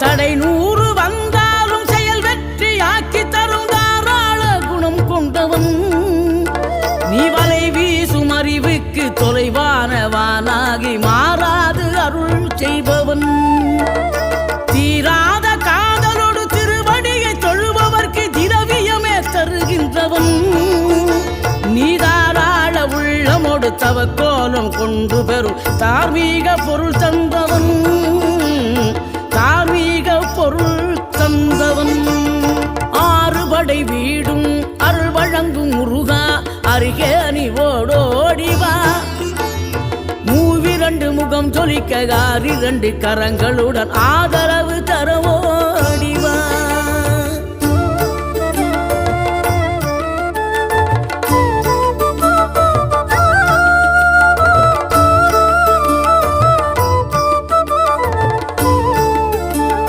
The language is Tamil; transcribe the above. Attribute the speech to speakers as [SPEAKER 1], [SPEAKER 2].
[SPEAKER 1] தடை நூறு வந்தாலும் செயல் வெற்றி ஆக்கி தரும் தாராள குணம் கொண்டவன். நீ வலை வீசும் அறிவுக்கு தொலைவானவானாகி மாறாது அருள் செய்பவன். தீராத காதலோடு திருவடியை தொழுபவர்க்கு திரவியமே தருகின்றவன். நீதாராள உள்ளமோடு தவக்கோலம் கொண்டு பெறும் தார்மீக பொருள் தந்தவன். ஆறுபடை வீடும் அருள் வழங்கும் முருகா அருகே நீ ஓடோடிவா மூவிரண்டு முகம் ஜொலிக்க இரண்டு கரங்களுடன் ஆதரவு தரும்